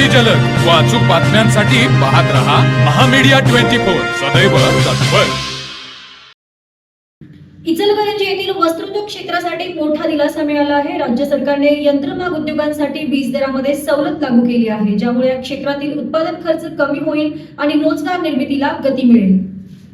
अगदी जलद. व अचूक बातम्यांसाठी पाहत रहा महामीडिया ट्वेंटी फोर. सदैव तत्पर. इचलकरंजी येथील वस्त्रोद्योग क्षेत्रासाठी मोठा दिलासा मिळाला आहे. राज्य सरकारने यंत्रमाग उद्योगांसाठी वीज दरामध्ये सवलत लागू केली आहे ज्यामुळे या क्षेत्रातील उत्पादन खर्च कमी होईल आणि रोजगार निर्मितीला गती मिळेल.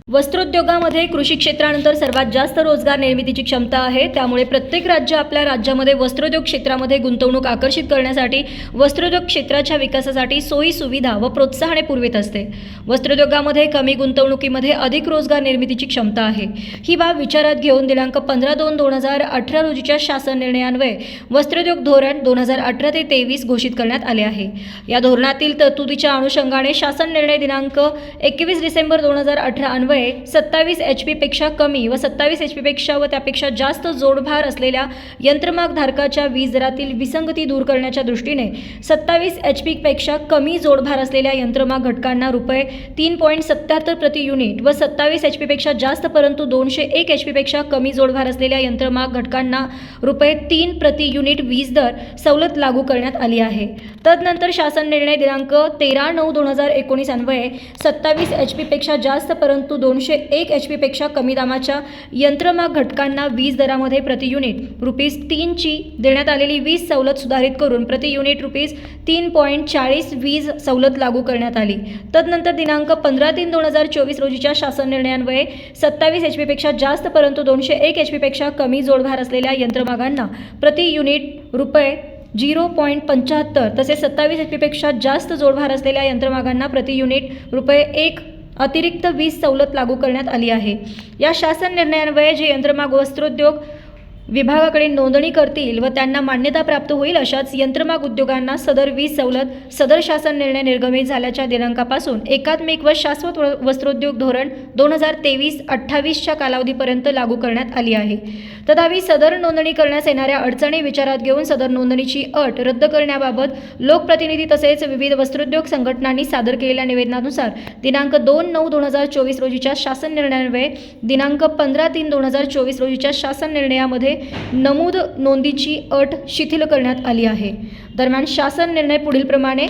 वस्त्रोद्योगामध्ये कृषी क्षेत्रानंतर सर्वात जास्त रोजगार निर्मितीची क्षमता आहे. त्यामुळे प्रत्येक राज्य आपल्या राज्यामध्ये वस्त्रोद्योग क्षेत्रामध्ये गुंतवणूक आकर्षित करण्यासाठी वस्त्रोद्योग क्षेत्राच्या विकासासाठी सोयी सुविधा व प्रोत्साहने पुरवित असते. वस्त्रोद्योगामध्ये कमी गुंतवणुकीमध्ये अधिक रोजगार निर्मितीची क्षमता आहे. ही बाब विचारात घेऊन दिनांक पंधरा दोन दोन हजार अठरा रोजीच्या शासन निर्णयान्वये वस्त्रोद्योग धोरण दोन हजार अठरा ते तेवीस घोषित करण्यात आले आहे. या धोरणातील तरतुदीच्या अनुषंगाने शासन निर्णय दिनांक एकवीस डिसेंबर दोन हजार अठरा अन्वये सत्तावीस एच पेक्षा कमी व सत्तावीस एच पीपेक्षा व त्यापेक्षा जास्त जोडभार असलेल्या यंत्रमाग धारकाच्या वीज दरातील विसंगती दूर करण्याच्या दृष्टीने सत्तावीस एच पेक्षा कमी जोडभार असलेल्या यंत्रमाग घटकांना रुपये तीन पॉईंट सत्याहत्तर प्रति युनिट व सत्तावीस एच पीपेक्षा जास्त परंतु दोनशे एक एच पेक्षा कमी जोडभार असलेल्या यंत्रमाग घटकांना रुपये तीन प्रति युनिट वीज दर सवलत लागू करण्यात आली आहे. तदनंतर शासन निर्णय दिनांक तेरा नऊ दोन हजार एकोणीस अन्वये सत्तावीस एच पेक्षा जास्त परंतु दोनशे एक एच पीपेक्षा कमी दामाच्या यंत्रमाग घटकांना वीज दरामध्ये प्रति युनिट रुपीज तीनची देण्यात आलेली वीज सवलत सुधारित करून प्रति युनिट रुपीज तीन पॉईंट चाळीस वीज सवलत लागू करण्यात आली. तदनंतर दिनांक पंधरा तीन दोन हजार चोवीस रोजीच्या शासन निर्णयान्वये सत्तावीस एच पीपेक्षा जास्त परंतु दोनशे एक एच पीपेक्षा कमी जोडभार असलेल्या यंत्रमागांना प्रति युनिट रुपये झिरो पॉईंट पंच्याहत्तर तसेच सत्तावीस एच पीपेक्षा जास्त जोडभार असलेल्या यंत्रमागांना प्रति युनिट रुपये एक अतिरिक्त वीज सवलत लागू करण्यात आली आहे. या शासन निर्णयान्वये जे यंत्रमाग वस्त्रोद्योग विभागाकडे नोंदणी करतील व त्यांना मान्यता प्राप्त होईल अशाच यंत्रमाग उद्योगांना सदर वीज सवलत सदर शासन निर्णय निर्गमित झाल्याच्या दिनांकापासून एकात्मिक व शाश्वत व- वस्त्रोद्योग धोरण दोन हजार तेवीस अठ्ठावीसच्या कालावधीपर्यंत लागू करण्यात आली आहे. तथापि सदर नोंदणी करण्यास येणाऱ्या अडचणी विचारात घेऊन सदर नोंदणीची अट रद्द करण्याबाबत लोकप्रतिनिधी तसेच विविध वस्त्रोद्योग संघटनांनी सादर केलेल्या निवेदनानुसार दिनांक दोन नऊ दोन हजार चोवीस रोजीच्या शासन निर्णयान्वये दिनांक पंधरा तीन दोन हजार चोवीस रोजीच्या शासन निर्णयामध्ये नमूद नोंदीची अट शिथिल करण्यात आली आहे. दरम्यान शासन निर्णय पुढीलप्रमाणे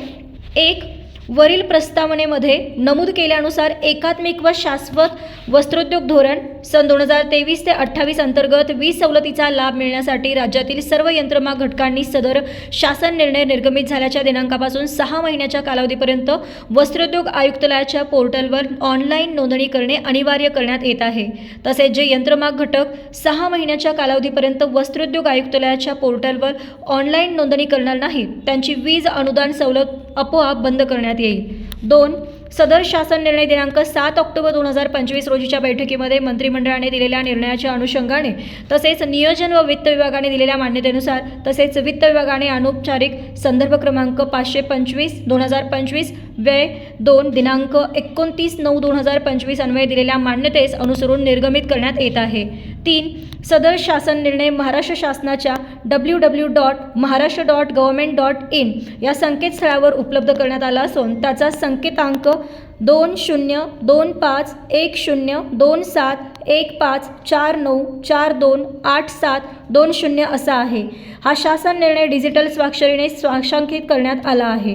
एक वरील प्रस्तावनेमध्ये नमूद केल्यानुसार एकात्मिक व शाश्वत वस्त्रोद्योग धोरण सन दोन हजार तेवीस ते अठ्ठावीस अंतर्गत वीज सवलतीचा लाभ मिळण्यासाठी राज्यातील सर्व यंत्रमाग घटकांनी सदर शासन निर्णय निर्गमित झाल्याच्या दिनांकापासून सहा महिन्याच्या कालावधीपर्यंत वस्त्रोद्योग आयुक्तालयाच्या पोर्टलवर ऑनलाईन नोंदणी करणे अनिवार्य करण्यात येत आहे. तसेच जे यंत्रमाग घटक सहा महिन्याच्या कालावधीपर्यंत वस्त्रोद्योग आयुक्तालयाच्या पोर्टलवर ऑनलाईन नोंदणी करणार नाहीत त्यांची वीज अनुदान सवलत आपोआप बंद करण्यात येईल. दोन सदर शासन निर्णय दिनांक सात ऑक्टोबर दोन हजार पंचवीस रोजीच्या बैठकीमध्ये मंत्रिमंडळाने दिलेल्या निर्णयाच्या अनुषंगाने तसेच नियोजन व वित्त विभागाने दिलेल्या मान्यतेनुसार तसेच वित्त विभागाने अनौपचारिक संदर्भ क्रमांक पाचशे पंचवीस दोन हजार पंचवीस व्यय दोन दिनांक एकोणतीस नऊ दोन हजार पंचवीस अन्वये दिलेल्या मान्यतेस अनुसरून निर्गमित करण्यात येत आहे. तीन सदर शासन निर्णय महाराष्ट्र शासनाच्या W W dot Maharashtra dot government dot in या संकेतस्थळावर उपलब्ध करण्यात आला असून त्याचा संकेतांक दोन शून्य दोन पाच एक शून्य दोन सात एक पाच चार नऊ चार दोन आठ सात दोन शून्य असा आहे. हा शासन निर्णय डिजिटल स्वाक्षरीने स्वाक्षांकित करण्यात आला आहे.